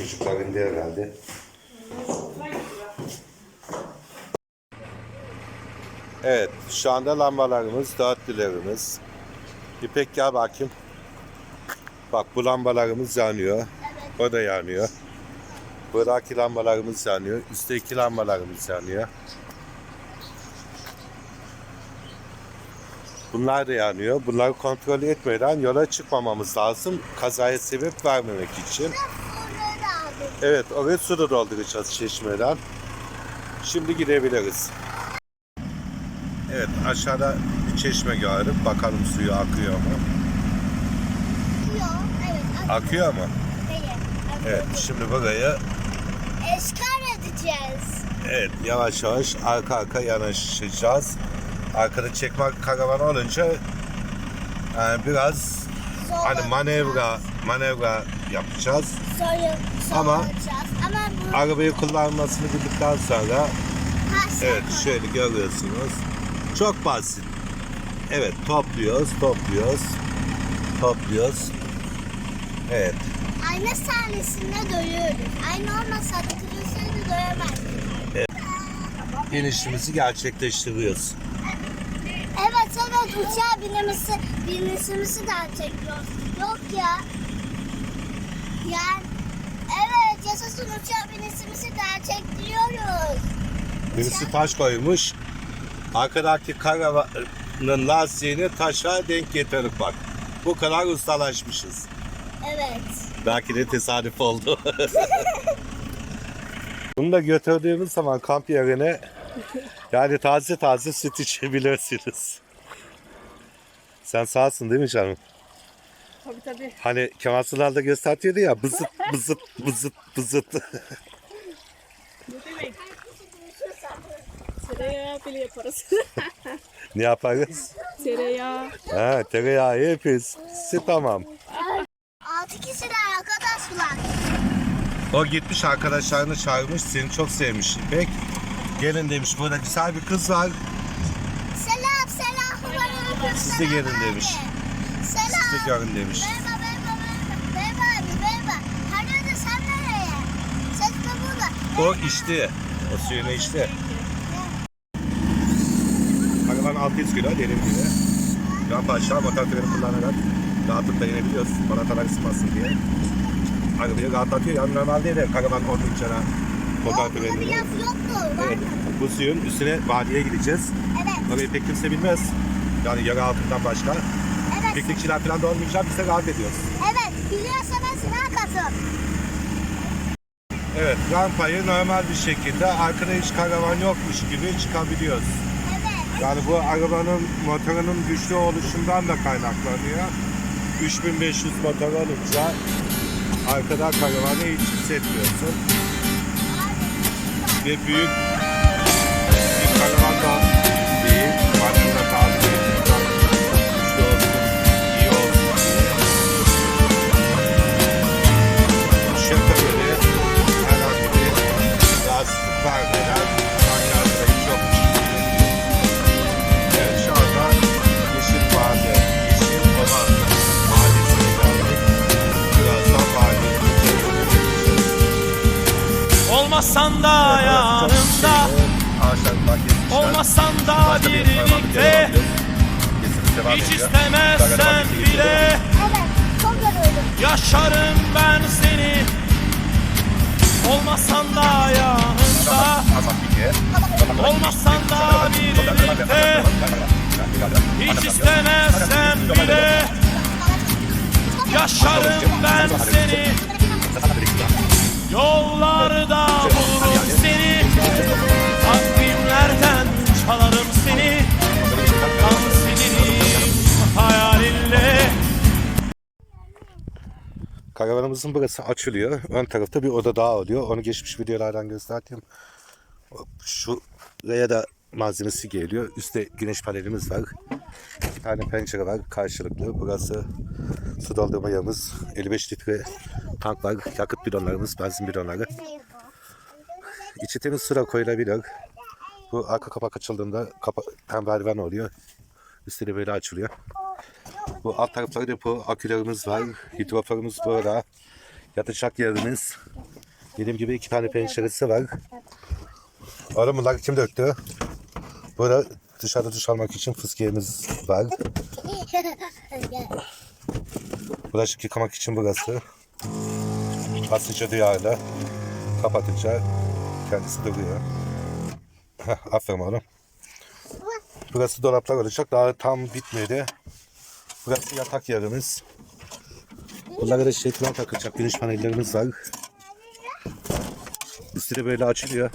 Çocuklar indi herhalde. Evet, şu anda lambalarımız, dörtlülerimiz. İpek gel bakayım. Bak bu lambalarımız yanıyor. O da yanıyor. Buradaki lambalarımız yanıyor. Üstteki lambalarımız yanıyor. Bunlar da yanıyor. Bunları kontrol etmeden yola çıkmamamız lazım. Kazaya sebep vermemek için. Evet, oraya su da dolduracağız çeşmeden. Şimdi gidebiliriz. Evet, aşağıda bir çeşme gördüm. Bakalım suyu akıyor mu? Yok, evet. Akıyor mu? Hayır. Evet, şimdi burayı Eşkar edeceğiz. evet yavaş yavaş arka arka yanaşacağız. Arkada çekme karavan olunca yani biraz hani manevra manevra yapacağız. Soyun, Ama-. Ama bu Arabayı kullanmasını bildikten sonra taş evet şöyle görüyorsunuz. Çok basit. Evet topluyoruz, topluyoruz, topluyoruz. Evet. Ayna sahnesinde doyuyoruz. Ayna olmasa da kırılsaydı doyamazdık. İnişimizi gerçekleştiriyoruz. Evet evet uçağa binemesi, binesimizi daha çekiyoruz. Yok ya. Yani evet yaşasın uçağa binesimizi daha çektiriyoruz. Birisi taş koymuş. Arkadaki karavanın lastiğini taşa denk getirip bak. Bu kadar ustalaşmışız. Evet. Belki de tesadüf oldu. Bunu da götürdüğümüz zaman kamp yerine yani taze taze süt içebilirsiniz. Sen sağsın değil mi canım? Tabii tabii. Hani Kemal Sunal da gösteriyordu ya bızıt bızıt bızıt bızıt. Ne demek? Tereyağı bile yaparız. ne yaparız? Tereyağı. Ha, tereyağı yapıyoruz. Tamam. Altı kişi de arkadaşlar. O gitmiş arkadaşlarını çağırmış. Seni çok sevmiş İpek. Gelin demiş. Burada güzel bir kız var. Selam selam. Aleyküm, Siz de gelin abi. demiş. Görün demiş. Merhaba abi merhaba. Hayırdır sen nereye? Ses de burada. O içti. O suyunu içti. Karavan 600 kilo dediğim gibi. Rampa aşağı motor freni kullanarak rahatlıkla inebiliyoruz. Balatalar ısınmasın diye. Arabayı rahatlatıyor. Yani normalde de karavan motor freni. laf yoktu. Var Evet. Bu suyun üstüne vadiye gideceğiz. Evet. Orayı pek kimse bilmez. Yani yara altından başka. Piknikçiler falan da olmayacak. Biz de rahat ediyoruz. Evet. Biliyorsanız sınav katıl. Evet, rampayı normal bir şekilde arkada hiç karavan yokmuş gibi çıkabiliyoruz. Evet. Yani bu arabanın motorunun güçlü oluşundan da kaynaklanıyor. 3500 motor olunca arkada karavanı hiç hissetmiyorsun. Ve büyük bir karavan da Hiç ediyor. istemezsen bile Evet. Çok yoruldum. Yaşarım ben seni. Olmasan da Bilge. Olmasan da birlikte. Hiç istemezsen bile. Yaşarım ben seni. Yollarda Karavanımızın burası açılıyor. Ön tarafta bir oda daha oluyor. Onu geçmiş videolardan gösterdim. Şuraya da malzemesi geliyor. Üstte güneş panelimiz var. İki tane pencere var karşılıklı. Burası su doldurma yerimiz. 55 litre tank var. Yakıt bidonlarımız, benzin bidonları. İçi temiz sıra koyulabilir. Bu arka kapak açıldığında kapa merdiven oluyor. Üstü de böyle açılıyor. Bu alt tarafta depo akülerimiz var. Hidroforumuz burada. Yatacak yerimiz. Dediğim gibi iki tane penceresi var. Oğlum bunları kim döktü? Burada dışarıda duş almak için fıskiyemiz var. Bulaşık yıkamak için burası. Basınca duyarlı. Kapatınca kendisi duruyor. Aferin oğlum. Burası dolaplar olacak. Daha tam bitmedi. Burası yatak yerimiz. Bunlara da şey falan takılacak. Güneş panellerimiz var. Üstü de böyle açılıyor.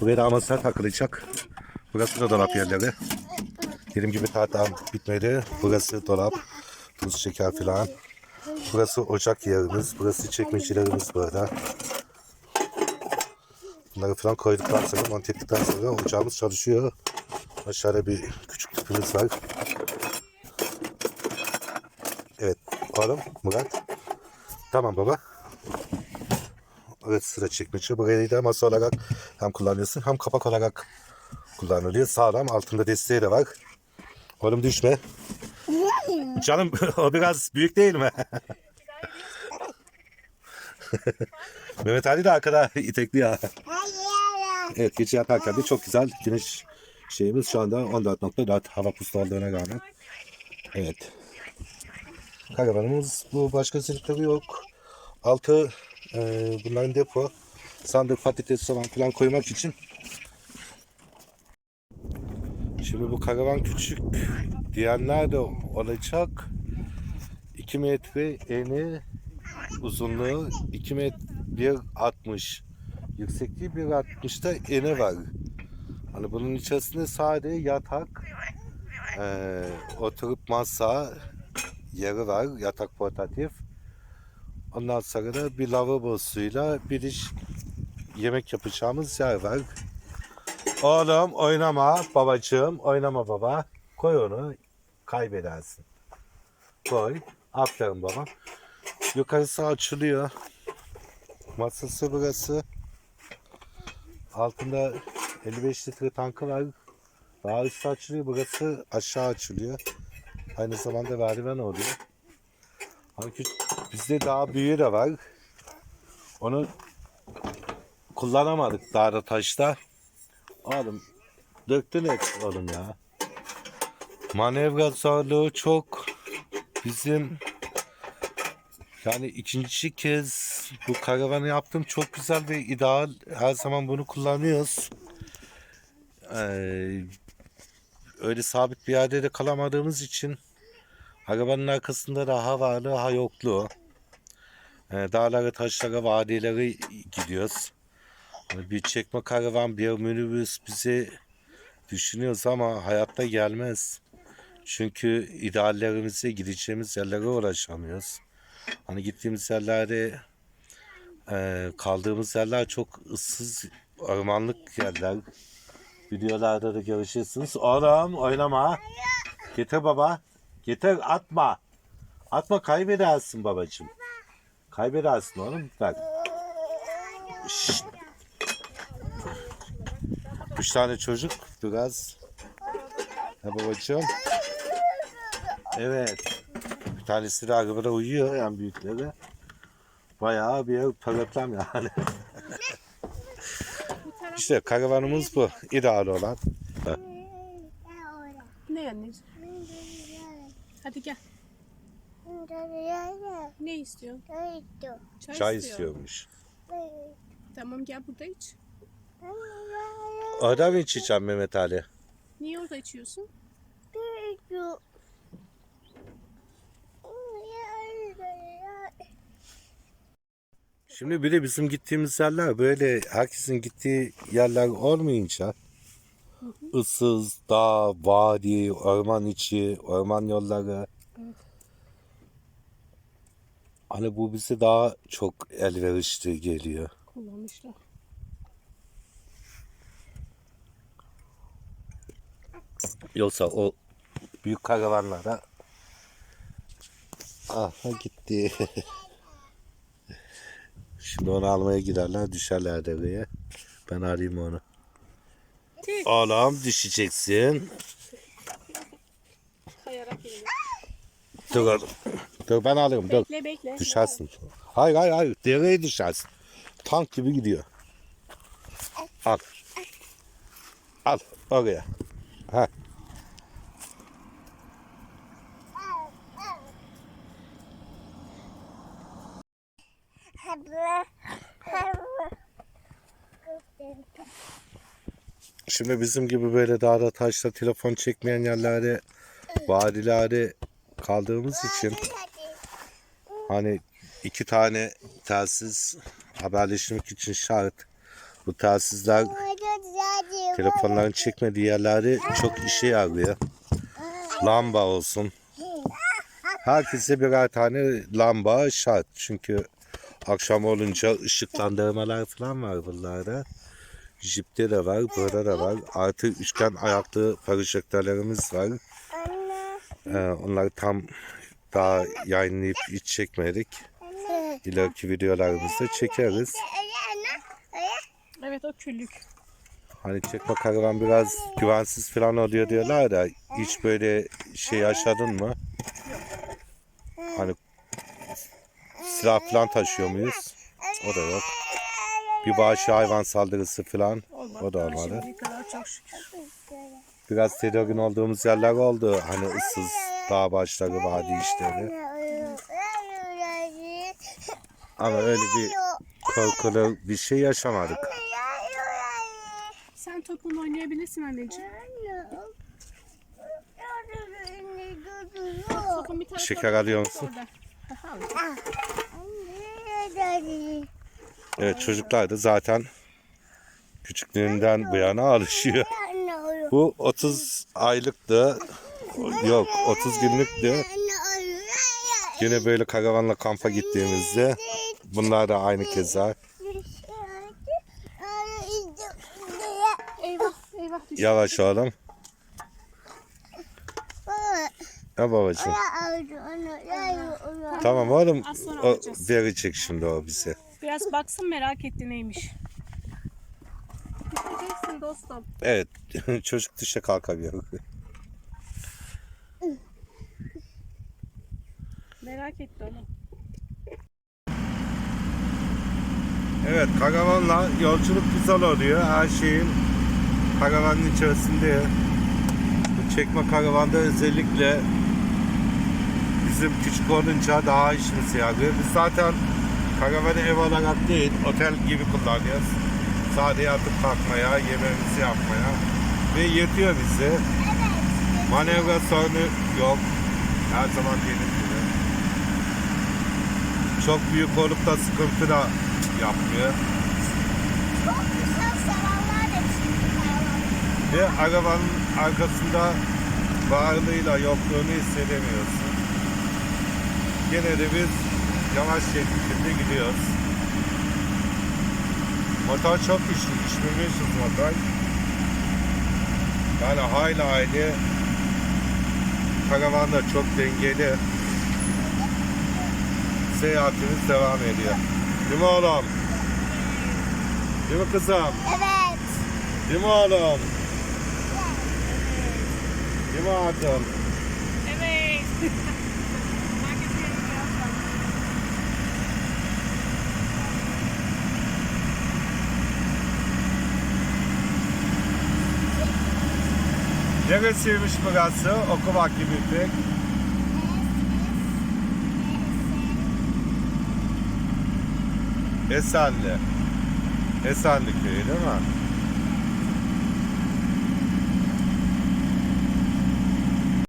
Buraya da amaslar takılacak. Burası da dolap yerleri. Dediğim gibi daha tam bitmedi. Burası dolap. Tuz, şeker falan. Burası ocak yerimiz. Burası çekmecelerimiz burada. Bunları falan koyduktan sonra, monte ettikten sonra ocağımız çalışıyor. Aşağıda bir küçük tüpümüz var. Oğlum Murat. Tamam baba. Evet sıra çekmece. Burayı da masa olarak hem kullanıyorsun hem kapak olarak kullanılıyor. Sağlam. Altında desteği de var. Oğlum düşme. Canım o biraz büyük değil mi? Mehmet Ali de arkada itekliyor. Evet gece yatarken de çok güzel güneş şeyimiz şu anda 14.4 hava puslu olduğuna rağmen. Evet. Karavanımız bu başka özellikleri yok. Altı e, bunların depo. Sandık patates falan koymak için. Şimdi bu karavan küçük diyenler de olacak. 2 metre eni uzunluğu 2 metre 1.60 yüksekliği 1.60'da eni var. Hani bunun içerisinde sadece yatak, eee oturup masa yeri var, yatak portatif. Ondan sonra da bir lavabosuyla bir iş yemek yapacağımız yer var. Oğlum oynama babacığım, oynama baba. Koy onu, kaybedersin. Koy. Aferin baba. Yukarısı açılıyor. Masası burası. Altında 55 litre tankı var. Daha üstü açılıyor. Burası aşağı açılıyor. Aynı zamanda merdiven oluyor. Halbuki bizde daha büyüğü de var. Onu kullanamadık dağda taşta. Oğlum döktün hep oğlum ya. Manevra zorluğu çok. Bizim yani ikinci kez bu karavanı yaptım. Çok güzel ve ideal. Her zaman bunu kullanıyoruz. Ee, öyle sabit bir yerde de kalamadığımız için arabanın arkasında da ha varlı ha yoklu. Ee, dağlara, taşlara, vadilere gidiyoruz. Hani Bir çekme karavan, bir minibüs bize düşünüyoruz ama hayatta gelmez. Çünkü ideallerimize, gideceğimiz yerlere ulaşamıyoruz. Hani gittiğimiz yerlerde e, kaldığımız yerler çok ıssız, ormanlık yerler. Videolarda da görüşürsünüz. Oğlum oynama. Getir baba. Getir atma. Atma kaybedersin babacığım. Kaybedersin oğlum. Bak. Şşt. Üç tane çocuk biraz. Ha babacığım. Evet. Bir tanesi de arabada uyuyor yani büyükleri. Bayağı bir problem yani. işte karavanımız bu. İdeal olan. Ne anneciğim? Hadi gel. Ne istiyorsun? Çay, Çay istiyor. istiyormuş. Tamam gel burada iç. Orada mı içeceğim Mehmet Ali? Niye orada içiyorsun? Şimdi bir de bizim gittiğimiz yerler böyle herkesin gittiği yerler olmayınca ıssız, dağ, vadi, orman içi, orman yolları. Hani bu bize daha çok elverişli geliyor. Kullanmışlar. Yoksa o büyük karavanlara aha gitti. Şimdi onu almaya giderler düşerler devreye. Ben arayayım onu. Oğlum düşeceksin. Kayarak geliyor. Dur oğlum. Dur ben alayım dur. Bekle bekle. Düşersin. Hayır hayır hayır. Dereye düşersin. tank gibi gidiyor. Al. Al oraya. Ha. Şimdi bizim gibi böyle dağda taşta telefon çekmeyen yerlerde vadilerde kaldığımız için hani iki tane telsiz haberleşmek için şart. Bu telsizler telefonların çekmediği yerlerde çok işe yarıyor. Lamba olsun. Herkese birer tane lamba şart. Çünkü akşam olunca ışıklandırmalar falan var bunlarda. Jeep'te de var, burada da var. Artı üçgen ayaklı projektörlerimiz var. Ee, onları tam daha yayınlayıp hiç çekmedik. İleriki videolarımızda çekeriz. Evet o küllük. Hani çekme karavan biraz güvensiz falan oluyor diyorlar da hiç böyle şey yaşadın mı? Hani silah falan taşıyor muyuz? O da yok. Bir vahşi hayvan saldırısı falan Olmadı. o da olmadı. Kadar çok şükür. Biraz tedirgin olduğumuz yerler oldu. Hani ıssız dağ başları, vadi işleri. Ama öyle bir korkulu bir şey yaşamadık. Sen topunu oynayabilirsin anneciğim. Topun bir tane Şeker alıyor musun? orada. Aha, al. Evet çocuklar da zaten küçüklüğünden bu yana alışıyor. Bu 30 aylıktı. Yok 30 günlüktü. Yine böyle karavanla kampa gittiğimizde bunlar da aynı keza. Yavaş oğlum. Ya babacığım. Tamam oğlum. O verecek şimdi o bize. Biraz baksın merak etti neymiş. Düşeceksin dostum. Evet. Çocuk düşe kalkamıyor. Merak etti onu. Evet karavanla yolculuk güzel oluyor. Her şeyin karavanın içerisinde. Bu çekme karavanda özellikle bizim küçük olunca daha işimize yarıyor. Biz zaten karavanı ev olarak değil otel gibi kullanıyoruz. Sadece yatıp kalkmaya, yemeğimizi yapmaya ve yetiyor bize. Manevra sorunu yok. Her zaman dediğim gibi. Çok büyük olup da sıkıntı da yapmıyor. Ve arabanın arkasında varlığıyla yokluğunu hissedemiyorsun. Gene de biz yavaş şekilde gidiyoruz. Motor çok güçlü, 3500 motor. Yani hayli hayli karavan da çok dengeli. Seyahatimiz devam ediyor. Değil mi oğlum? Değil mi kızım? Evet. Değil mi oğlum? Değil mi hatun? Evet. Neresiymiş burası? Okumak gibi pek. Esenli. Esenli köyü değil mi?